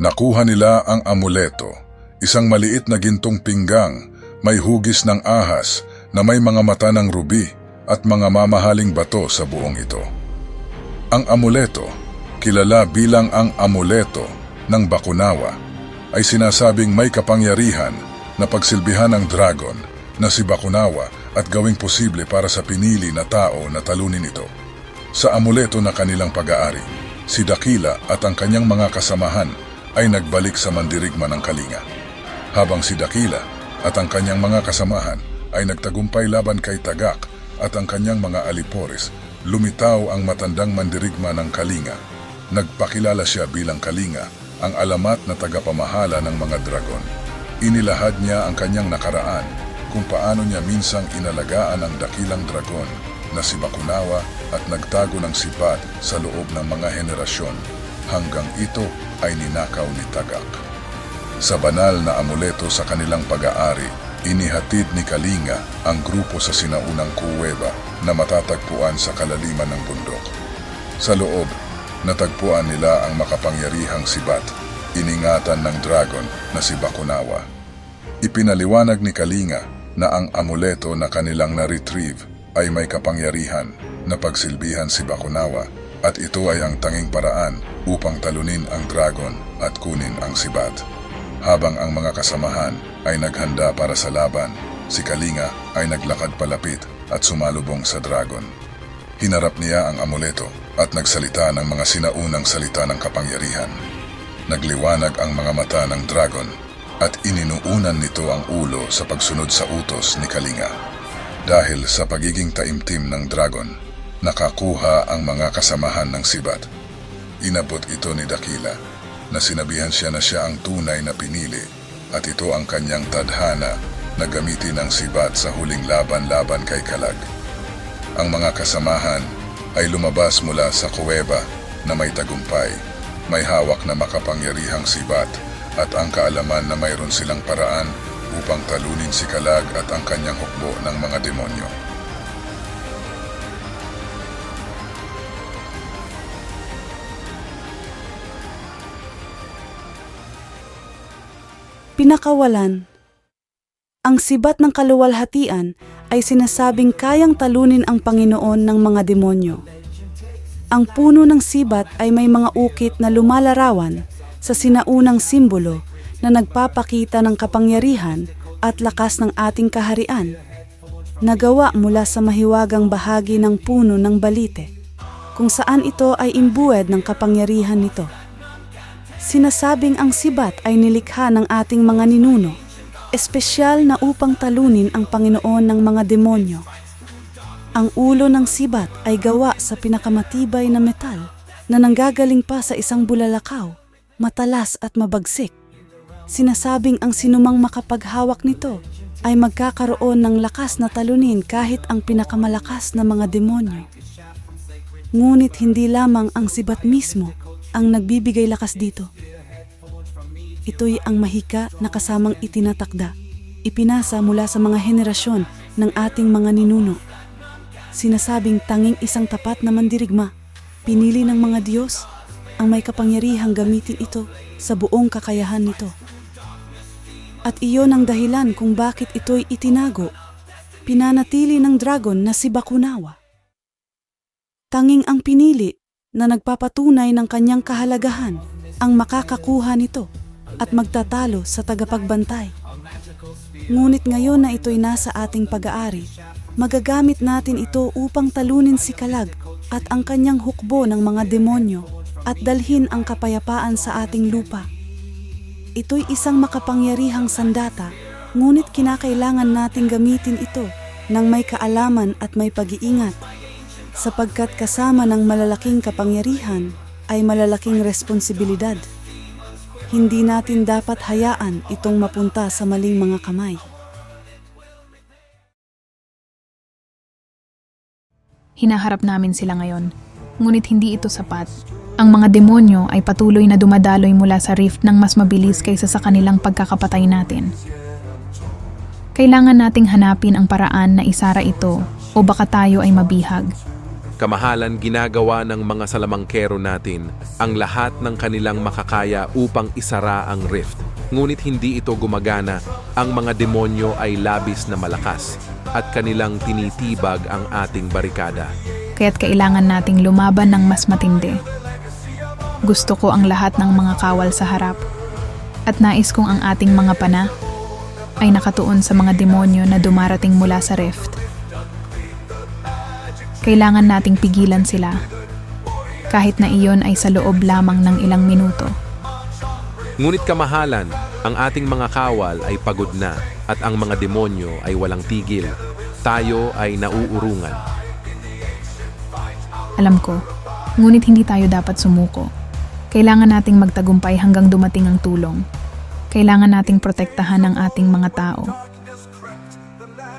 Nakuha nila ang amuleto, isang maliit na gintong pinggang, may hugis ng ahas na may mga mata ng rubi at mga mamahaling bato sa buong ito. Ang amuleto, kilala bilang ang amuleto ng Bakunawa, ay sinasabing may kapangyarihan na pagsilbihan ng dragon na si Bakunawa at gawing posible para sa pinili na tao na talunin ito. Sa amuleto na kanilang pag-aari, si Dakila at ang kanyang mga kasamahan ay nagbalik sa mandirigma ng Kalinga. Habang si Dakila at ang kanyang mga kasamahan ay nagtagumpay laban kay Tagak at ang kanyang mga alipores, lumitaw ang matandang mandirigma ng Kalinga. Nagpakilala siya bilang Kalinga, ang alamat na tagapamahala ng mga dragon. Inilahad niya ang kanyang nakaraan kung paano niya minsang inalagaan ang dakilang dragon na si Bakunawa at nagtago ng sibat sa loob ng mga henerasyon hanggang ito ay ninakaw ni Tagak. Sa banal na amuleto sa kanilang pag-aari, inihatid ni Kalinga ang grupo sa sinaunang kuweba na matatagpuan sa kalaliman ng bundok. Sa loob, natagpuan nila ang makapangyarihang sibat, iningatan ng dragon na si Bakunawa. Ipinaliwanag ni Kalinga na ang amuleto na kanilang na-retrieve ay may kapangyarihan na pagsilbihan si Bakunawa at ito ay ang tanging paraan upang talunin ang dragon at kunin ang sibat. Habang ang mga kasamahan ay naghanda para sa laban, si Kalinga ay naglakad palapit at sumalubong sa dragon. Hinarap niya ang amuleto at nagsalita ng mga sinaunang salita ng kapangyarihan. Nagliwanag ang mga mata ng dragon at ininuunan nito ang ulo sa pagsunod sa utos ni Kalinga. Dahil sa pagiging taimtim ng dragon, nakakuha ang mga kasamahan ng sibat. Inabot ito ni Dakila na sinabihan siya na siya ang tunay na pinili at ito ang kanyang tadhana na gamitin ang sibat sa huling laban-laban kay Kalag. Ang mga kasamahan ay lumabas mula sa kuweba na may tagumpay, may hawak na makapangyarihang sibat at ang kaalaman na mayroon silang paraan upang talunin si Kalag at ang kanyang hukbo ng mga demonyo. Pinakawalan Ang sibat ng kaluwalhatian ay sinasabing kayang talunin ang Panginoon ng mga demonyo. Ang puno ng sibat ay may mga ukit na lumalarawan sa sinaunang simbolo na nagpapakita ng kapangyarihan at lakas ng ating kaharian. Nagawa mula sa mahiwagang bahagi ng puno ng balite, kung saan ito ay imbued ng kapangyarihan nito. Sinasabing ang sibat ay nilikha ng ating mga ninuno, espesyal na upang talunin ang Panginoon ng mga demonyo. Ang ulo ng sibat ay gawa sa pinakamatibay na metal na nanggagaling pa sa isang bulalakaw, matalas at mabagsik. Sinasabing ang sinumang makapaghawak nito ay magkakaroon ng lakas na talunin kahit ang pinakamalakas na mga demonyo. Ngunit hindi lamang ang sibat mismo ang nagbibigay lakas dito. Ito'y ang mahika na kasamang itinatakda, ipinasa mula sa mga henerasyon ng ating mga ninuno. Sinasabing tanging isang tapat na mandirigma, pinili ng mga Diyos, ang may kapangyarihang gamitin ito sa buong kakayahan nito. At iyon ang dahilan kung bakit ito'y itinago, pinanatili ng dragon na si Bakunawa. Tanging ang pinili na nagpapatunay ng kanyang kahalagahan ang makakakuha nito at magtatalo sa tagapagbantay. Ngunit ngayon na ito'y nasa ating pag-aari, magagamit natin ito upang talunin si Kalag at ang kanyang hukbo ng mga demonyo at dalhin ang kapayapaan sa ating lupa. Ito'y isang makapangyarihang sandata, ngunit kinakailangan nating gamitin ito ng may kaalaman at may pag-iingat sapagkat kasama ng malalaking kapangyarihan ay malalaking responsibilidad. Hindi natin dapat hayaan itong mapunta sa maling mga kamay. Hinaharap namin sila ngayon, ngunit hindi ito sapat. Ang mga demonyo ay patuloy na dumadaloy mula sa rift ng mas mabilis kaysa sa kanilang pagkakapatay natin. Kailangan nating hanapin ang paraan na isara ito o baka tayo ay mabihag. Kamahalan ginagawa ng mga salamangkero natin ang lahat ng kanilang makakaya upang isara ang rift. Ngunit hindi ito gumagana, ang mga demonyo ay labis na malakas at kanilang tinitibag ang ating barikada. Kaya't kailangan nating lumaban ng mas matindi. Gusto ko ang lahat ng mga kawal sa harap. At nais kong ang ating mga pana ay nakatuon sa mga demonyo na dumarating mula sa rift. Kailangan nating pigilan sila. Kahit na iyon ay sa loob lamang ng ilang minuto. Ngunit kamahalan, ang ating mga kawal ay pagod na at ang mga demonyo ay walang tigil. Tayo ay nauurungan. Alam ko, ngunit hindi tayo dapat sumuko. Kailangan nating magtagumpay hanggang dumating ang tulong. Kailangan nating protektahan ang ating mga tao.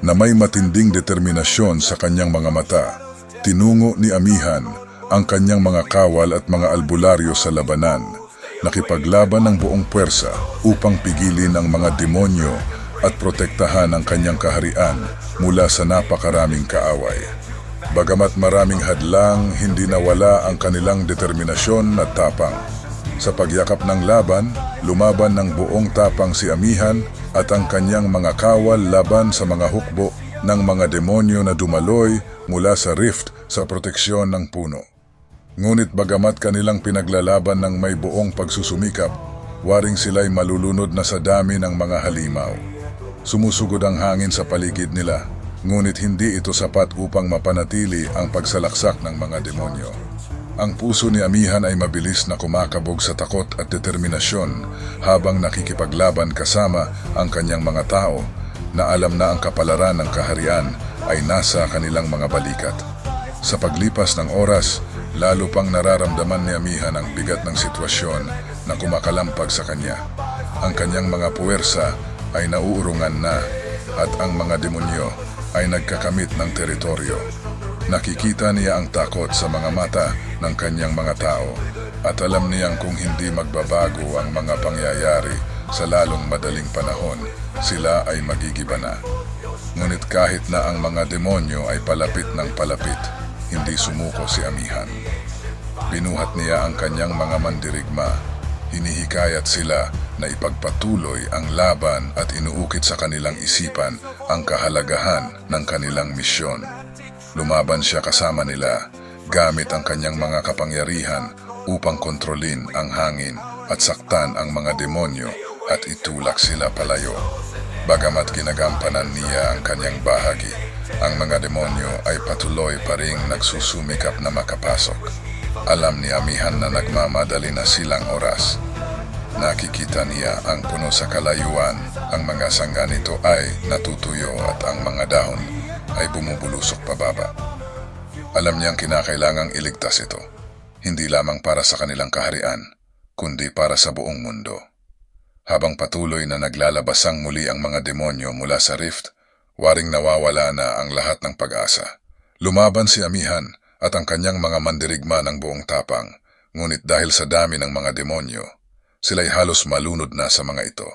Na may matinding determinasyon sa kanyang mga mata, tinungo ni Amihan ang kanyang mga kawal at mga albularyo sa labanan. Nakipaglaban ng buong puwersa upang pigilin ang mga demonyo at protektahan ang kanyang kaharian mula sa napakaraming kaaway. Bagamat maraming hadlang, hindi nawala ang kanilang determinasyon at tapang. Sa pagyakap ng laban, lumaban ng buong tapang si Amihan at ang kanyang mga kawal laban sa mga hukbo ng mga demonyo na dumaloy mula sa rift sa proteksyon ng puno. Ngunit bagamat kanilang pinaglalaban ng may buong pagsusumikap, waring sila'y malulunod na sa dami ng mga halimaw. Sumusugod ang hangin sa paligid nila, ngunit hindi ito sapat upang mapanatili ang pagsalaksak ng mga demonyo. Ang puso ni Amihan ay mabilis na kumakabog sa takot at determinasyon habang nakikipaglaban kasama ang kanyang mga tao na alam na ang kapalaran ng kaharian ay nasa kanilang mga balikat. Sa paglipas ng oras, lalo pang nararamdaman ni Amihan ang bigat ng sitwasyon na kumakalampag sa kanya. Ang kanyang mga puwersa ay nauurungan na at ang mga demonyo ay nagkakamit ng teritoryo. Nakikita niya ang takot sa mga mata ng kanyang mga tao at alam niyang kung hindi magbabago ang mga pangyayari sa lalong madaling panahon, sila ay magigiba na. Ngunit kahit na ang mga demonyo ay palapit ng palapit, hindi sumuko si Amihan. Binuhat niya ang kanyang mga mandirigma. Hinihikayat sila na ipagpatuloy ang laban at inuukit sa kanilang isipan ang kahalagahan ng kanilang misyon. Lumaban siya kasama nila gamit ang kanyang mga kapangyarihan upang kontrolin ang hangin at saktan ang mga demonyo at itulak sila palayo. Bagamat ginagampanan niya ang kanyang bahagi, ang mga demonyo ay patuloy pa ring nagsusumikap na makapasok. Alam ni Amihan na nagmamadali na silang oras. Nakikita niya ang puno sa kalayuan, ang mga sangga nito ay natutuyo at ang mga dahon ay bumubulusok pababa. Alam niyang kinakailangang iligtas ito, hindi lamang para sa kanilang kaharian, kundi para sa buong mundo. Habang patuloy na naglalabasang muli ang mga demonyo mula sa rift, waring nawawala na ang lahat ng pag-asa. Lumaban si Amihan at ang kanyang mga mandirigma ng buong tapang, ngunit dahil sa dami ng mga demonyo, sila'y halos malunod na sa mga ito.